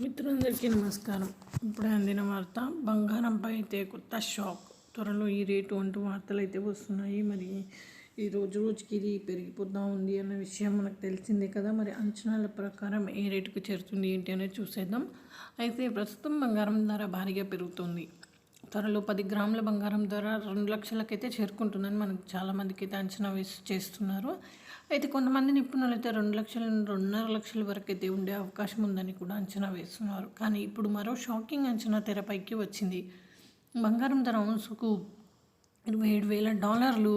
మిత్రులందరికీ నమస్కారం. ఇప్పుడు అందిన వార్త బంగారంపై అయితే కొత్త షాక్. త్వరలో ఈ రేటు అంటూ వార్తలు అయితే వస్తున్నాయి. మరి ఈ రోజు రోజుకి ఇది పెరిగిపోతా ఉంది అన్న విషయం మనకు తెలిసిందే కదా. మరి అంచనాల ప్రకారం ఏ రేటుకు చేరుతుంది ఏంటి అనేది చూసేద్దాం. అయితే ప్రస్తుతం బంగారం ధర భారీగా పెరుగుతుంది. త్వరలో పది గ్రాముల బంగారం ధర రెండు లక్షలకైతే చేరుకుంటుందని మనకు చాలామందికి అయితే అంచనా వేసి చేస్తున్నారు. అయితే కొంతమంది నిపుణులు అయితే రెండు లక్షల రెండున్నర లక్షల వరకు అయితే ఉండే అవకాశం ఉందని కూడా అంచనా వేస్తున్నారు. కానీ ఇప్పుడు మరో షాకింగ్ అంచనా తెరపైకి వచ్చింది. బంగారం ధర ఔన్సుకు ఇరవై ఏడు వేల డాలర్లు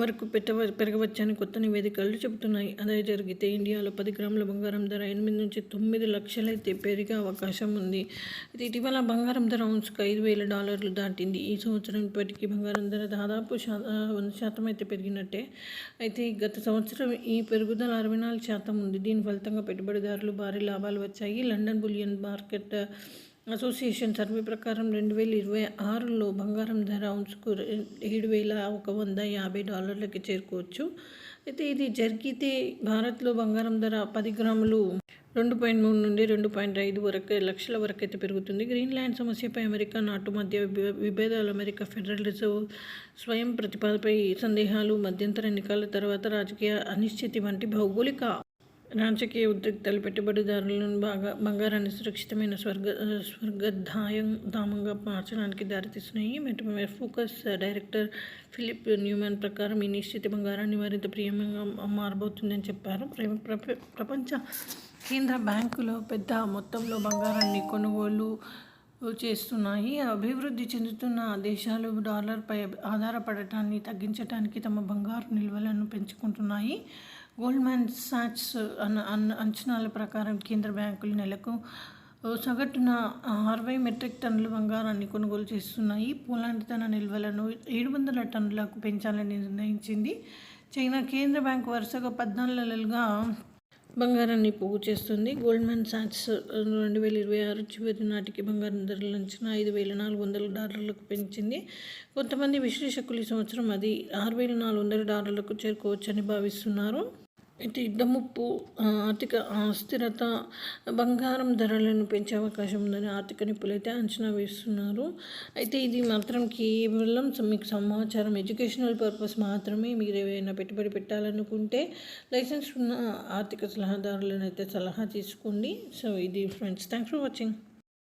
వరకు పెట్టవ పెరగవచ్చని కొత్త నివేదికలు చెబుతున్నాయి. అదే జరిగితే ఇండియాలో పది గ్రాముల బంగారం ధర ఎనిమిది నుంచి తొమ్మిది లక్షలైతే పెరిగే అవకాశం ఉంది. ఇది ఇటీవల బంగారం ధర ఉంచుకు ఐదు వేల డాలర్లు దాటింది. ఈ సంవత్సరం ఇప్పటికీ బంగారం ధర దాదాపు శా వంద శాతం అయితే పెరిగినట్టే. అయితే గత సంవత్సరం ఈ పెరుగుదల అరవై నాలుగు శాతం ఉంది. దీని ఫలితంగా పెట్టుబడిదారులు భారీ లాభాలు వచ్చాయి. London bullion market association survey ప్రకారం రెండు వేల ఇరవై ఆరులో బంగారం ధర ఉంచుకు ఏడు వేల ఒక వంద యాభై డాలర్లకి చేరుకోవచ్చు. అయితే ఇది జరిగితే భారత్లో బంగారం ధర పది గ్రాములు రెండు పాయింట్ మూడు నుండి రెండు పాయింట్ ఐదు వరకు లక్షల వరకు అయితే పెరుగుతుంది. గ్రీన్లాండ్ సమస్యపై అమెరికా నాటు మధ్య విభేదాలు అమెరికా ఫెడరల్ రిజర్వ్ స్వయం ప్రతిపాదపై సందేహాలు. మధ్యంతర ఎన్నికల తర్వాత రాజకీయ అనిశ్చితి వంటి భౌగోళిక రాజకీయ ఉద్రిక్తలు పెట్టుబడిదారులను బాగా బంగారాన్ని సురక్షితమైన స్వర్గ స్వర్గధాయం ధామంగా మార్చడానికి దారితీస్తున్నాయి. మెట ఫోకస్ డైరెక్టర్ ఫిలిప్ న్యూమాన్ ప్రకారం ఈ నిశ్చిత బంగారాన్ని మరింత ప్రియమంగా మారబోతుందని చెప్పారు. ప్రపంచ కేంద్ర బ్యాంకులో పెద్ద మొత్తంలో బంగారాన్ని కొనుగోలు చేస్తున్నాయి. అభివృద్ధి చెందుతున్న దేశాలు డాలర్పై ఆధారపడటాన్ని తగ్గించడానికి తమ బంగారు నిల్వలను పెంచుకుంటున్నాయి. గోల్డ్మాన్ సాక్స్ అన్న అన్న అంచనాల ప్రకారం కేంద్ర బ్యాంకులు నెలకు సగటున అరవై మెట్రిక్ టన్నుల బంగారాన్ని కొనుగోలు చేస్తున్నాయి. పోలాండ్ తన నిల్వలను ఏడు వందల టన్నులకు పెంచాలని నిర్ణయించింది. చైనా కేంద్ర బ్యాంకు వరుసగా పద్నాలుగు నెలలుగా బంగారాన్ని పోగు చేస్తుంది. గోల్డ్మెన్ సాక్స్ రెండు వేల ఇరవై ఆరు చివరి నాటికి బంగారం ధరల అంచనా ఐదు వేల నాలుగు వందల డాలర్లకు పెంచింది. కొంతమంది విశ్లేషకులు ఈ సంవత్సరం అది ఆరు వేల నాలుగు వందల డాలర్లకు చేరుకోవచ్చని భావిస్తున్నారు. అయితే యుద్ధ ముప్పు ఆర్థిక అస్థిరత బంగారం ధరలను పెంచే అవకాశం ఉందని ఆర్థిక నిపుణులు అయితే అంచనా వేస్తున్నారు. అయితే ఇది మాత్రం కేవలం మీకు సమాచారం ఎడ్యుకేషనల్ పర్పస్ మాత్రమే మీరు ఏమైనా పెట్టుబడి పెట్టాలనుకుంటే లైసెన్స్ ఉన్న ఆర్థిక సలహాదారులను అయితే సలహా తీసుకోండి. సో ఇది ఫ్రెండ్స్ థ్యాంక్స్ ఫర్ వాచింగ్.